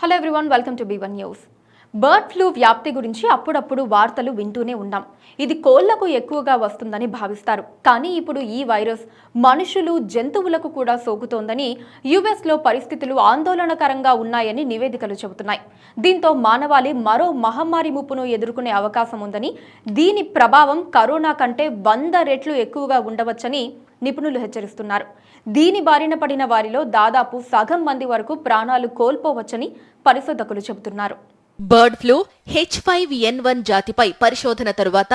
Hello everyone, welcome to B1 News. Bird flu వ్యాప్తి గురించి అప్పుడప్పుడు వార్తలు వింటూనే ఉన్నాం. ఇది కోళ్ళకు ఎక్కువగా వస్తుందని భావిస్తారు. కానీ ఇప్పుడు ఈ వైరస్ మనుషులు జంతువులకు కూడా సోకుతోందని యుఎస్లో పరిస్థితులు ఆందోళనకరంగా ఉన్నాయని నివేదికలు చెబుతున్నాయి. దీంతో మానవాళి మరో మహమ్మారి ముప్పును ఎదుర్కొనే అవకాశం ఉందని దీని ప్రభావం కరోనా కంటే వంద రెట్లు ఎక్కువగా ఉండవచ్చని నిపుణులు హెచ్చరిస్తున్నారు. దీని బారిన పడిన వారిలో దాదాపు సగం మంది వరకు ప్రాణాలు కోల్పోవచ్చని పరిశోధకులు చెబుతున్నారు. Bird flu H five N one జాతిపై పరిశోధన తరువాత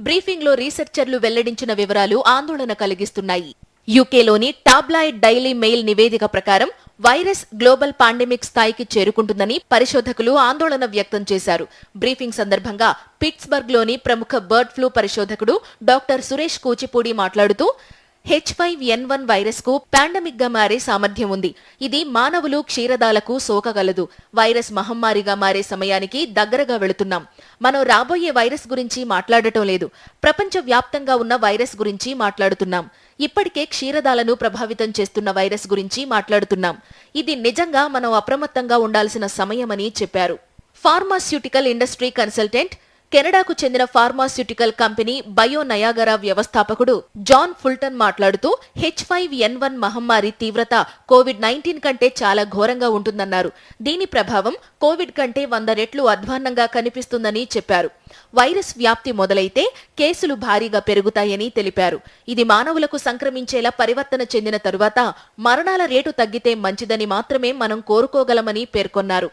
బ్రీఫింగ్లో రీసెర్చర్లు వెల్లడించిన వివరాలు ఆందోళన కలిగిస్తున్నాయి. యూకేలోని టాబ్లాయిడ్ డైలీ మెయిల్ నివేదిక ప్రకారం వైరస్ గ్లోబల్ పాండమిక్ స్థాయికి చేరుకుంటుందని పరిశోధకులు ఆందోళన వ్యక్తం చేశారు. బ్రీఫింగ్ సందర్భంగా పిట్స్బర్గ్లోని ప్రముఖ బర్డ్ ఫ్లూ పరిశోధకుడు డాక్టర్ సురేష్ కూచిపూడి మాట్లాడుతూ హెచ్ ఫైవ్ ఎన్ వన్ వైరస్కు పాండమిక్గా మారే సామర్థ్యం ఉంది. ఇది మానవులు క్షీరదాలకు సోకగలదు. వైరస్ మహమ్మారిగా మారే సమయానికి దగ్గరగా వెళుతున్నాం. మనం రాబోయే వైరస్ గురించి మాట్లాడటం లేదు. ప్రపంచ వ్యాప్తంగా ఉన్న వైరస్ గురించి మాట్లాడుతున్నాం. ఇప్పటికే క్షీరదాలను ప్రభావితం చేస్తున్న వైరస్ గురించి మాట్లాడుతున్నాం. ఇది నిజంగా మనం అప్రమత్తంగా ఉండాల్సిన సమయమని చెప్పారు. ఫార్మాస్యూటికల్ ఇండస్ట్రీ కన్సల్టెంట్ కెనడాకు చెందిన ఫార్మాస్యూటికల్ కంపెనీ బయో నయాగరా వ్యవస్థాపకుడు జాన్ ఫుల్టన్ మాట్లాడుతూ హెచ్ ఫైవ్ ఎన్ వన్ మహమ్మారి తీవ్రత కోవిడ్ నైన్టీన్ కంటే చాలా ఘోరంగా ఉంటుందన్నారు. దీని ప్రభావం కోవిడ్ కంటే వంద రెట్లు అధ్వాన్నంగా కనిపిస్తుందని చెప్పారు. వైరస్ వ్యాప్తి మొదలైతే కేసులు భారీగా పెరుగుతాయని తెలిపారు. ఇది మానవులకు సంక్రమించేలా పరివర్తన చెందిన తరువాత మరణాల రేటు తగ్గితే మంచిదని మాత్రమే మనం కోరుకోగలమని పేర్కొన్నారు.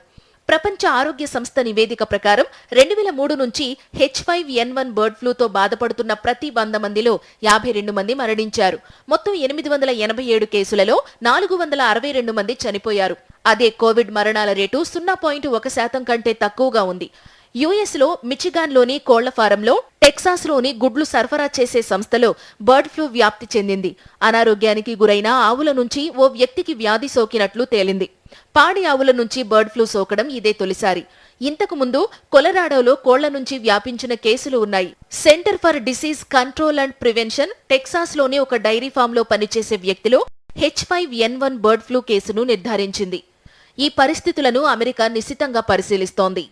ప్రపంచ ఆరోగ్య సంస్థ నివేదిక ప్రకారం రెండు వేల మూడు నుంచి H five N one bird ఫ్లూతో బాధపడుతున్న ప్రతి వంద మందిలో యాభై రెండు మంది మరణించారు. మొత్తం ఎనిమిది వందల ఎనభై ఏడు కేసులలో నాలుగు వందల అరవై రెండు మంది చనిపోయారు. అదే కోవిడ్ మరణాల రేటు సున్నా పాయింట్ ఒక శాతం కంటే తక్కువగా ఉంది. యుఎస్లో మిచిగాన్లోని కోళ్ళ ఫారంలో టెక్సాస్లోని గుడ్లు సరఫరా చేసే సంస్థలో బర్డ్ ఫ్లూ వ్యాప్తి చెందింది. అనారోగ్యానికి గురైన ఆవుల నుంచి ఓ వ్యక్తికి వ్యాధి సోకినట్లు తేలింది. పాడి ఆవుల నుంచి బర్డ్ ఫ్లూ సోకడం ఇదే తొలిసారి. ఇంతకు ముందు కొలరాడోలో కోళ్ళ నుంచి వ్యాపించిన కేసులు ఉన్నాయి. Center for disease control and prevention టెక్సాస్లోని ఒక డైరీ ఫామ్లో పనిచేసే వ్యక్తిలో H five N one bird flu కేసును నిర్ధారించింది. ఈ పరిస్థితులను అమెరికా నిశితంగా పరిశీలిస్తోంది.